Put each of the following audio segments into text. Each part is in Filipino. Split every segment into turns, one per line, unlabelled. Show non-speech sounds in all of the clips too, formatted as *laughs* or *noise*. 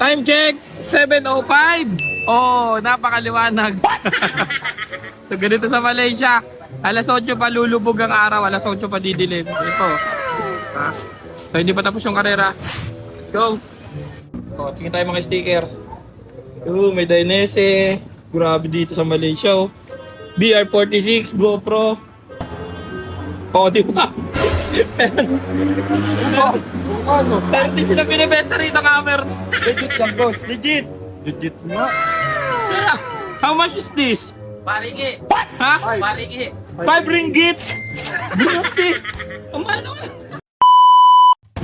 Time check, 7.05. Oh, napakaliwanag. *laughs* so, ganito sa Malaysia. Alas 8 pa lulubog ang araw, alas 8 pa didilim. Ito. Ha? So, hindi pa tapos yung karera. Let's go. Oh, tingin tayo mga sticker. Oh, may Dainese. Grabe dito sa Malaysia, oh. BR46, GoPro. Oh, di ba?
Ano?
30 na binibenta rito camera.
Legit yan, boss.
Legit.
Legit nga.
Sir, how much is this?
Parigi.
Ha?
Parigi.
5 ringgit. Grabe. Ang mahal naman.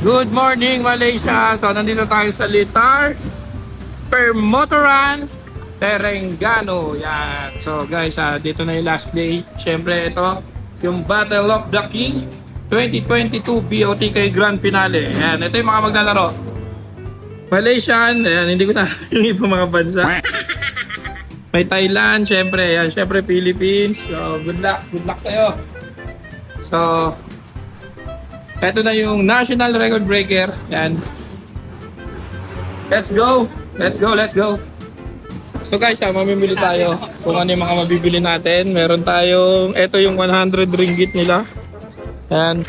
Good morning, Malaysia. So, nandito tayo sa Litar Permotoran Terenggano. Yan. So, guys, ah, dito na yung last day. Siyempre, ito, yung Battle of the King 2022 BOTK Grand Finale. Yan. Ito yung mga maglalaro. Malaysian, ayan, hindi ko na *laughs* yung ibang mga bansa. May Thailand, syempre, yan, syempre Philippines. So, good luck, good luck sa'yo. So, eto na yung national record breaker. Yan. Let's go! Let's go, let's go! So guys, ah, mamimili tayo kung ano yung mga mabibili natin. Meron tayong, eto yung 100 ringgit nila. Yan.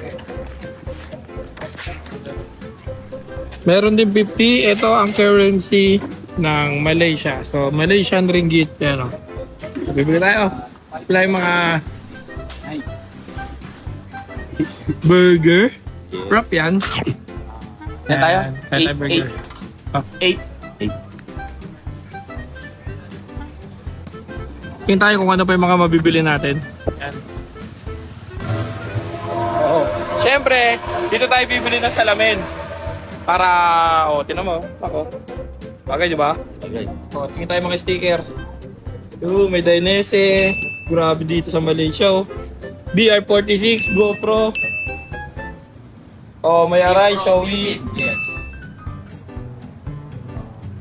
Meron din 50. Ito ang currency ng Malaysia. So, Malaysian ringgit. Yan o. Bibili tayo. Yung mga burger. Prop yan.
Yan tayo?
Tayo
Eight,
burger. Oh.
Eight.
Tingin tayo kung ano pa yung mga mabibili natin. Yan. Siyempre, dito tayo bibili ng salamin. Para, oh, tinan mo, ako. Bagay, di ba?
Okay.
Oh, tingin tayo mga sticker. Oh, may Dainese. Grabe dito sa Malaysia, oh. BR46, GoPro. Oh, may Arai, Xiaomi.
Yes.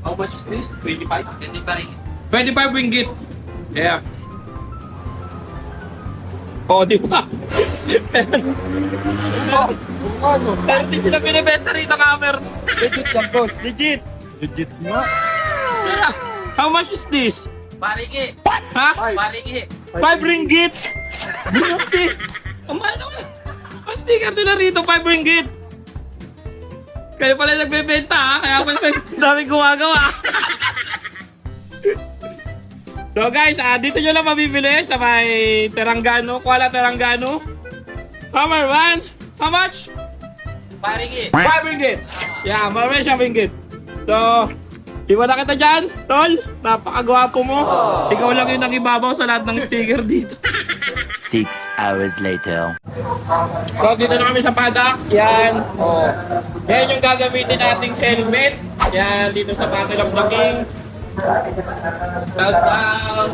How much is this? 25?
Hindi parigi.
25 ringgit. Yeah. Oh, di ba?
Ano?
30 na binibenta rito camera.
Legit yan, boss.
Legit.
Legit nga.
Sir, how much is this?
Parigi.
Ha?
Parigi.
5 ringgit. Grabe. Ang mahal naman. Ang sticker nila rito, 5 ringgit. Kayo pala yung nagbebenta ha, kaya pala may daming gumagawa. so guys, ah, dito nyo lang mabibili sa may Terenggano, Kuala Terenggano. Hammer one. How much?
Parigi.
5 ringgit. Yeah, marami siyang ringgit. So, iwan na kita dyan, tol. Napakagwapo mo. Ikaw lang yung nangibabaw sa lahat ng sticker dito.
Six hours later.
So, dito na kami sa Padax. Yan. Oh. Yan yung gagamitin nating helmet. Yan, dito sa Battle of the King. Shouts out.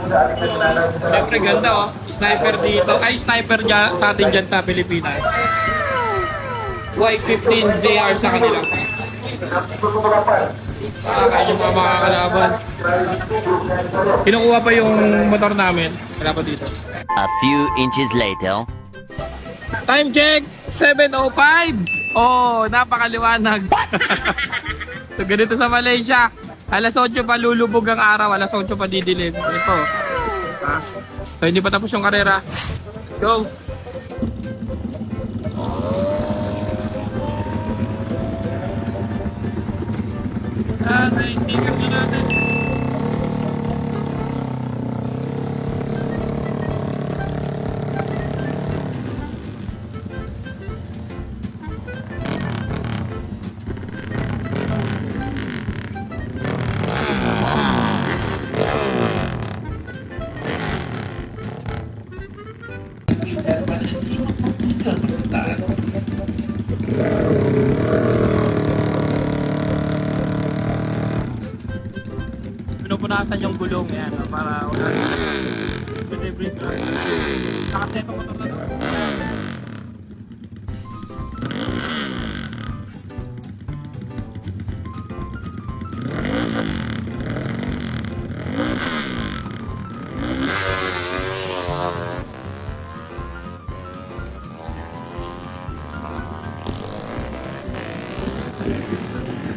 Siyempre ganda oh. Sniper dito. Ay, sniper dyan, sa atin dyan sa Pilipinas. Y15 ZR sa kanila. Ah, kaya yung mga makakalaban. Kinukuha pa yung motor namin. Wala pa dito.
A few inches later.
Time check, 7.05. Oh, napakaliwanag. *laughs* so, ganito sa Malaysia. Alas 8 pa lulubog ang araw, alas 8 pa didilim. Ito. Ha? So, hindi pa tapos yung karera. Go! Ah, na-sticker na natin. Pinupunasan yung gulong yan no, para wala Good debris na. Nakaseto mo na to.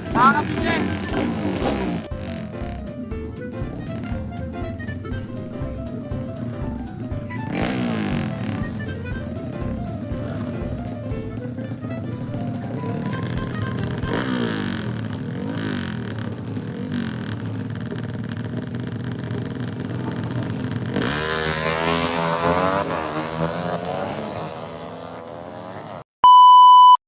Nakakapit